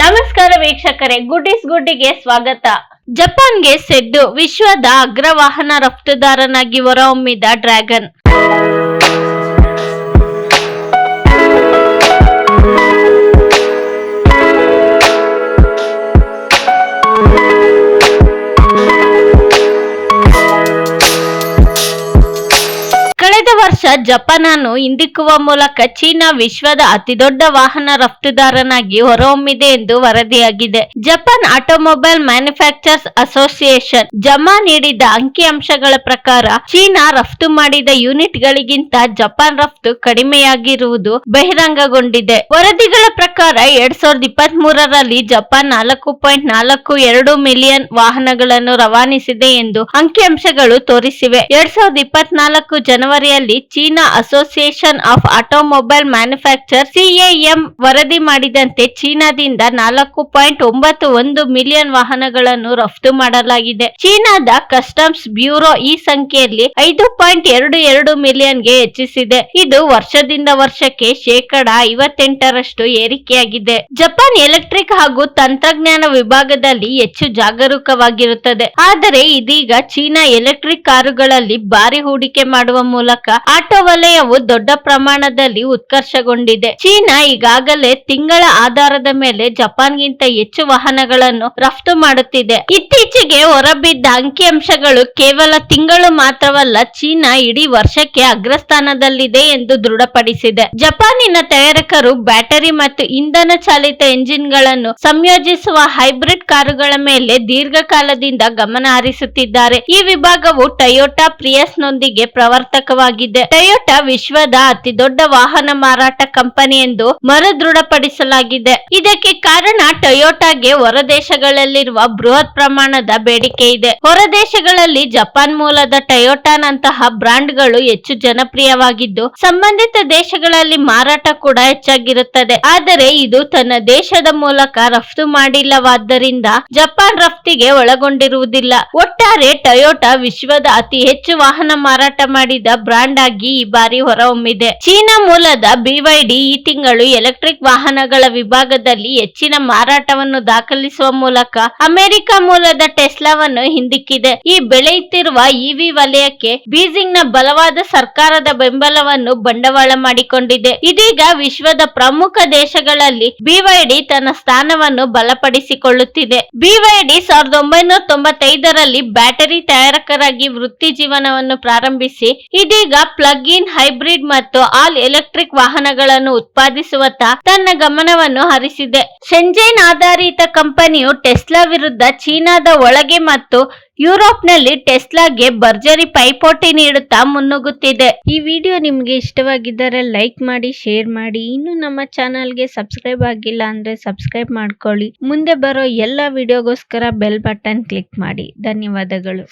ನಮಸ್ಕಾರ ವೀಕ್ಷಕರೇ good is ಗುಡ್ಡಿಗೆ ಸ್ವಾಗತ. ಜಪಾನ್ಗೆ ಸೆಡ್ಡು ವಿಶ್ವದ ಅಗ್ರ ವಾಹನ ರಫ್ತುದಾರನಾಗಿ ಹೊರಹೊಮ್ಮಿದ ಡ್ರ್ಯಾಗನ್. ವರ್ಷ ಜಪಾನನ್ನು ಹಿಂದಿಕ್ಕುವ ಮೂಲಕ ಚೀನಾ ವಿಶ್ವದ ಅತಿದೊಡ್ಡ ವಾಹನ ರಫ್ತುದಾರನಾಗಿ ಹೊರಹೊಮ್ಮಿದೆ ಎಂದು ವರದಿಯಾಗಿದೆ. ಜಪಾನ್ ಆಟೋಮೊಬೈಲ್ ಮ್ಯಾನುಫ್ಯಾಕ್ಚರ್ಸ್ ಅಸೋಸಿಯೇಷನ್ ಜಮಾ ನೀಡಿದ ಅಂಕಿಅಂಶಗಳ ಪ್ರಕಾರ, ಚೀನಾ ರಫ್ತು ಮಾಡಿದ ಯೂನಿಟ್ ಗಳಿಗಿಂತ ಜಪಾನ್ ರಫ್ತು ಕಡಿಮೆಯಾಗಿರುವುದು ಬಹಿರಂಗಗೊಂಡಿದೆ. ವರದಿಗಳ ಪ್ರಕಾರ, ಎರಡ್ ಸಾವಿರದ ಜಪಾನ್ ನಾಲ್ಕು ಪಾಯಿಂಟ್ ನಾಲ್ಕು ಎರಡು ಮಿಲಿಯನ್ ವಾಹನಗಳನ್ನು ರವಾನಿಸಿದೆ ಎಂದು ಅಂಕಿಅಂಶಗಳು ತೋರಿಸಿವೆ. ಎರಡ್ ಸಾವಿರದ ಇಪ್ಪತ್ನಾಲ್ಕು ಜನವರಿಯಲ್ಲಿ China association of automobile manufacture CAM ವರದಿ ಮಾಡಿದಂತೆ ಚೀನಾದಿಂದ ನಾಲ್ಕು ಪಾಯಿಂಟ್ ಒಂಬತ್ತು ಒಂದು ಮಿಲಿಯನ್ ವಾಹನಗಳನ್ನು ರಫ್ತು ಮಾಡಲಾಗಿದೆ. ಚೀನಾದ ಕಸ್ಟಮ್ಸ್ ಬ್ಯೂರೋ ಈ ಸಂಖ್ಯೆಯಲ್ಲಿ ಐದು ಪಾಯಿಂಟ್ ಎರಡು ಎರಡು ಮಿಲಿಯನ್ಗೆ ಹೆಚ್ಚಿಸಿದೆ. ಇದು ವರ್ಷದಿಂದ ವರ್ಷಕ್ಕೆ ಶೇಕಡ ಐವತ್ತೆಂಟರಷ್ಟು ಏರಿಕೆಯಾಗಿದೆ. ಜಪಾನ್ ಎಲೆಕ್ಟ್ರಿಕ್ ಹಾಗೂ ತಂತ್ರಜ್ಞಾನ ವಿಭಾಗದಲ್ಲಿ ಹೆಚ್ಚು ಜಾಗರೂಕವಾಗಿರುತ್ತದೆ. ಆದರೆ ಇದೀಗ ಚೀನಾ ಎಲೆಕ್ಟ್ರಿಕ್ ಕಾರುಗಳಲ್ಲಿ ಭಾರಿ ಹೂಡಿಕೆ ಮಾಡುವ ಮೂಲಕ ಆಟೋ ವಲಯವು ದೊಡ್ಡ ಪ್ರಮಾಣದಲ್ಲಿ ಉತ್ಕರ್ಷಗೊಂಡಿದೆ. ಚೀನಾ ಈಗಾಗಲೇ ತಿಂಗಳ ಆಧಾರದ ಮೇಲೆ ಜಪಾನ್ಗಿಂತ ಹೆಚ್ಚು ವಾಹನಗಳನ್ನು ರಫ್ತು ಮಾಡುತ್ತಿದೆ. ಇತ್ತೀಚೆಗೆ ಹೊರಬಿದ್ದ ಅಂಕಿಅಂಶಗಳು ಕೇವಲ ತಿಂಗಳು ಮಾತ್ರವಲ್ಲ, ಚೀನಾ ಇಡೀ ವರ್ಷಕ್ಕೆ ಅಗ್ರಸ್ಥಾನದಲ್ಲಿದೆ ಎಂದು ದೃಢಪಡಿಸಿದೆ. ಜಪಾನಿನ ತಯಾರಕರು ಬ್ಯಾಟರಿ ಮತ್ತು ಇಂಧನ ಚಾಲಿತ ಎಂಜಿನ್ಗಳನ್ನು ಸಂಯೋಜಿಸುವ ಹೈಬ್ರಿಡ್ ಕಾರುಗಳ ಮೇಲೆ ದೀರ್ಘಕಾಲದಿಂದ ಗಮನ ಹರಿಸುತ್ತಿದ್ದಾರೆ. ಈ ವಿಭಾಗವು ಟೊಯೋಟಾ ಪ್ರಿಯಸ್ನೊಂದಿಗೆ ಪ್ರವರ್ತಕವಾಗಿದೆ. ಟೊಯೋಟಾ ವಿಶ್ವದ ಅತಿ ದೊಡ್ಡ ವಾಹನ ಮಾರಾಟ ಕಂಪನಿ ಎಂದು ಮರುದೃಢಪಡಿಸಲಾಗಿದೆ ಇದಕ್ಕೆ ಕಾರಣ ಟೊಯೋಟಾಗೆ ಹೊರದೇಶಗಳಲ್ಲಿರುವ ಬೃಹತ್ ಪ್ರಮಾಣದ ಬೇಡಿಕೆ ಇದೆ. ಹೊರದೇಶಗಳಲ್ಲಿ ಜಪಾನ್ ಮೂಲದ ಟೊಯೋಟಾನಂತಹ ಬ್ರಾಂಡ್ಗಳು ಹೆಚ್ಚು ಜನಪ್ರಿಯವಾಗಿದ್ದು, ಸಂಬಂಧಿತ ದೇಶಗಳಲ್ಲಿ ಮಾರಾಟ ಕೂಡ ಹೆಚ್ಚಾಗಿರುತ್ತದೆ. ಆದರೆ ಇದು ತನ್ನ ದೇಶದ ಮೂಲಕ ರಫ್ತು ಮಾಡಿಲ್ಲವಾದ್ದರಿಂದ ಜಪಾನ್ ರಫ್ತಿಗೆ ಒಳಗೊಂಡಿರುವುದಿಲ್ಲ. ಒಟ್ಟಾರೆ ಟೊಯೋಟಾ ವಿಶ್ವದ ಅತಿ ಹೆಚ್ಚು ವಾಹನ ಮಾರಾಟ ಮಾಡಿದ ಬ್ರಾಂಡ್ ಆಗಿ ಈ ಬಾರಿ ಹೊರಹೊಮ್ಮಿದೆ. ಚೀನಾ ಮೂಲದ ಬಿವೈಡಿ ಈ ತಿಂಗಳು ಎಲೆಕ್ಟ್ರಿಕ್ ವಾಹನಗಳ ವಿಭಾಗದಲ್ಲಿ ಹೆಚ್ಚಿನ ಮಾರಾಟವನ್ನು ದಾಖಲಿಸುವ ಮೂಲಕ ಅಮೆರಿಕ ಮೂಲದ ಟೆಸ್ಲಾವನ್ನು ಹಿಂದಿಕ್ಕಿದೆ. ಈ ಬೆಳೆಯುತ್ತಿರುವ ಇವಿ ವಲಯಕ್ಕೆ ಬೀಜಿಂಗ್ನ ಬಲವಾದ ಸರ್ಕಾರದ ಬೆಂಬಲವನ್ನು ಬಂಡವಾಳ ಮಾಡಿಕೊಂಡಿದೆ. ಇದೀಗ ವಿಶ್ವದ ಪ್ರಮುಖ ದೇಶಗಳಲ್ಲಿ ಬಿವೈಡಿ ತನ್ನ ಸ್ಥಾನವನ್ನು ಬಲಪಡಿಸಿಕೊಳ್ಳುತ್ತಿದೆ. ಬಿವೈಡಿ ಸಾವಿರದ ಒಂಬೈನೂರ ತೊಂಬತ್ತೈದರಲ್ಲಿ ಬ್ಯಾಟರಿ ತಯಾರಕರಾಗಿ ವೃತ್ತಿ ಜೀವನವನ್ನು ಪ್ರಾರಂಭಿಸಿ, ಇದೀಗ ಪ್ಲಗ್ ಇನ್ ಹೈಬ್ರಿಡ್ ಮತ್ತು ಆಲ್ ಎಲೆಕ್ಟ್ರಿಕ್ ವಾಹನಗಳನ್ನು ಉತ್ಪಾದಿಸುವತ್ತ ತನ್ನ ಗಮನವನ್ನು ಹರಿಸಿದೆ. ಸೆಂಜೈನ್ ಆಧಾರಿತ ಕಂಪನಿಯು ಟೆಸ್ಲಾ ವಿರುದ್ಧ ಚೀನಾದ ಒಳಗೆ ಮತ್ತು ಯುರೋಪ್ನಲ್ಲಿ ಟೆಸ್ಲಾಗೆ ಭರ್ಜರಿ ಪೈಪೋಟಿ ನೀಡುತ್ತಾ ಮುನ್ನುಗ್ಗುತ್ತಿದೆ. ಈ ವಿಡಿಯೋ ನಿಮಗೆ ಇಷ್ಟವಾಗಿದ್ದರೆ ಲೈಕ್ ಮಾಡಿ, ಶೇರ್ ಮಾಡಿ. ಇನ್ನು ನಮ್ಮ ಚಾನಲ್ಗೆ ಸಬ್ಸ್ಕ್ರೈಬ್ ಆಗಿಲ್ಲ ಅಂದ್ರೆ ಸಬ್ಸ್ಕ್ರೈಬ್ ಮಾಡ್ಕೊಳ್ಳಿ. ಮುಂದೆ ಬರೋ ಎಲ್ಲ ವಿಡಿಯೋಗೋಸ್ಕರ ಬೆಲ್ ಬಟನ್ ಕ್ಲಿಕ್ ಮಾಡಿ. ಧನ್ಯವಾದಗಳು.